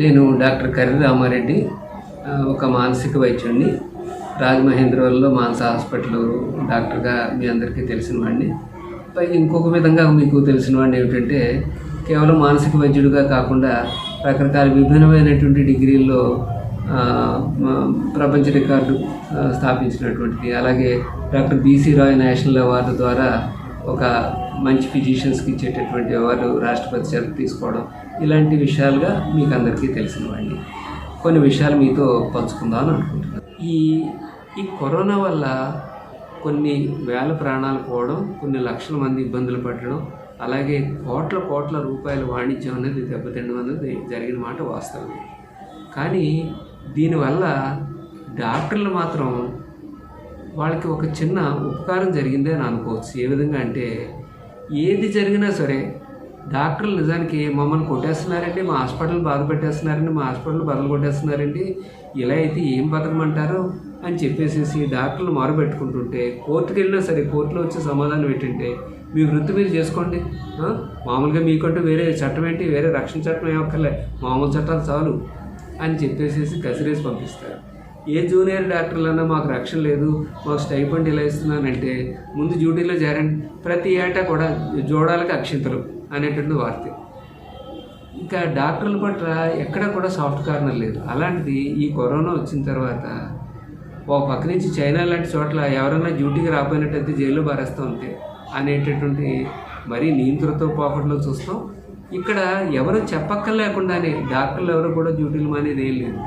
నేను డాక్టర్ కర్రి రామారెడ్డి ఒక మానసిక వైద్యుడిని రాజమహేంద్రవరంలో మానస హాస్పిటల్ డాక్టర్గా మీ అందరికీ తెలిసిన వాడిని. పై ఇంకొక విధంగా మీకు తెలిసిన వాడిని ఏమిటంటే కేవలం మానసిక వైద్యుడిగా కాకుండా రకరకాల విభిన్నమైనటువంటి డిగ్రీల్లో ప్రపంచ రికార్డు స్థాపించినటువంటిది. అలాగే doctor BC Roy national award ద్వారా ఒక మంచి ఫిజిషియన్స్కి ఇచ్చేటటువంటి అవార్డు రాష్ట్రపతి చేత తీసుకోవడం ఇలాంటి విషయాలుగా మీకు అందరికీ తెలిసినవండి. కొన్ని విషయాలు మీతో పంచుకుందామని అనుకుంటున్నాను. ఈ ఈ కరోనా వల్ల కొన్ని వేల ప్రాణాలు పోవడం కొన్ని లక్షల మంది ఇబ్బందులు పడడం అలాగే కోట్ల కోట్ల రూపాయల వాణిజ్యం అనేది దెబ్బతిండం అనేది జరిగిన మాట వాస్తవం. కానీ దీనివల్ల డాక్టర్లు మాత్రం వాళ్ళకి ఒక చిన్న ఉపకారం జరిగిందే అని అనుకోవచ్చు. ఏ విధంగా అంటే ఏది జరిగినా సరే డాక్టర్లు నిజానికి మమ్మల్ని కొట్టేస్తున్నారండి మా హాస్పిటల్ బాధ పెట్టేస్తున్నారండి మా హాస్పిటల్ బదులు కొట్టేస్తున్నారండి ఇలా అయితే ఏం బతకమంటారు అని చెప్పేసేసి డాక్టర్లు మొరబెట్టుకుంటుంటే కోర్టుకు వెళ్ళినా సరే కోర్టులో వచ్చే సమాధానం ఏంటంటే మీ వృత్తి మీరు చేసుకోండి. మామూలుగా మీకంటూ వేరే చట్టం ఏంటి? వేరే రక్షణ చట్టం ఏమక్కర్లే మామూలు చట్టాలు చాలు అని చెప్పేసేసి కసిరేసి పంపిస్తారు. ఏ జూనియర్ డాక్టర్లన్నా మాకు రక్షణ లేదు మాకు స్టైఫండ్ ఇలా ఇస్తున్నానంటే ముందు డ్యూటీలో చేరండి ప్రతి ఏటా కూడా జోడాలకు అక్షింతలు అనేటువంటి వార్త. ఇంకా డాక్టర్ల పట్ల ఎక్కడ కూడా సాఫ్ట్ కార్నర్ లేదు. అలాంటిది ఈ కరోనా వచ్చిన తర్వాత ఒక పక్క నుంచి చైనా లాంటి చోట్ల ఎవరైనా డ్యూటీకి రాపోయినట్టయితే జైల్లో బారేస్తూ ఉంటే అనేటటువంటి మరీ నియంత్రణతో పాపట్లో చూస్తాం. ఇక్కడ ఎవరు చెప్పక్కర్లేకుండానే డాక్టర్లు ఎవరు కూడా డ్యూటీలు మానేది ఏం లేదు.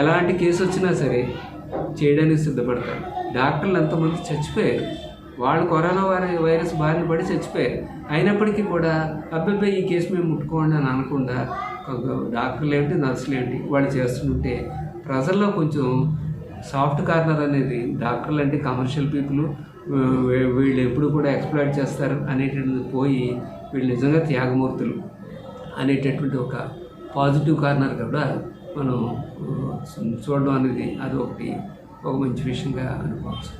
ఎలాంటి కేసు వచ్చినా సరే చేయడానికి సిద్ధపడతారు. డాక్టర్లు ఎంతమంది చచ్చిపోయారు? వాళ్ళు కరోనా వైరస్ బారిన పడి చచ్చిపోయారు. అయినప్పటికీ కూడా అబ్బాయి ఈ కేసు మేము ముట్టుకోండి అని అనకుండా డాక్టర్లు ఏంటి నర్సులు ఏంటి వాళ్ళు చేస్తుంటే ప్రజల్లో కొంచెం సాఫ్ట్ కార్నర్ అనేది డాక్టర్లు అంటే కమర్షియల్ పీపుల్ వీళ్ళు ఎప్పుడు కూడా ఎక్స్ప్లాయిట్ చేస్తారు అనేటువంటిది పోయి వీళ్ళు నిజంగా త్యాగమూర్తులు. అనేటటువంటి ఒక పాజిటివ్ కార్నర్ కూడా మనం చూడడం అనేది అది ఒకటి ఒక మంచి విషయంగా అనుకోవచ్చు.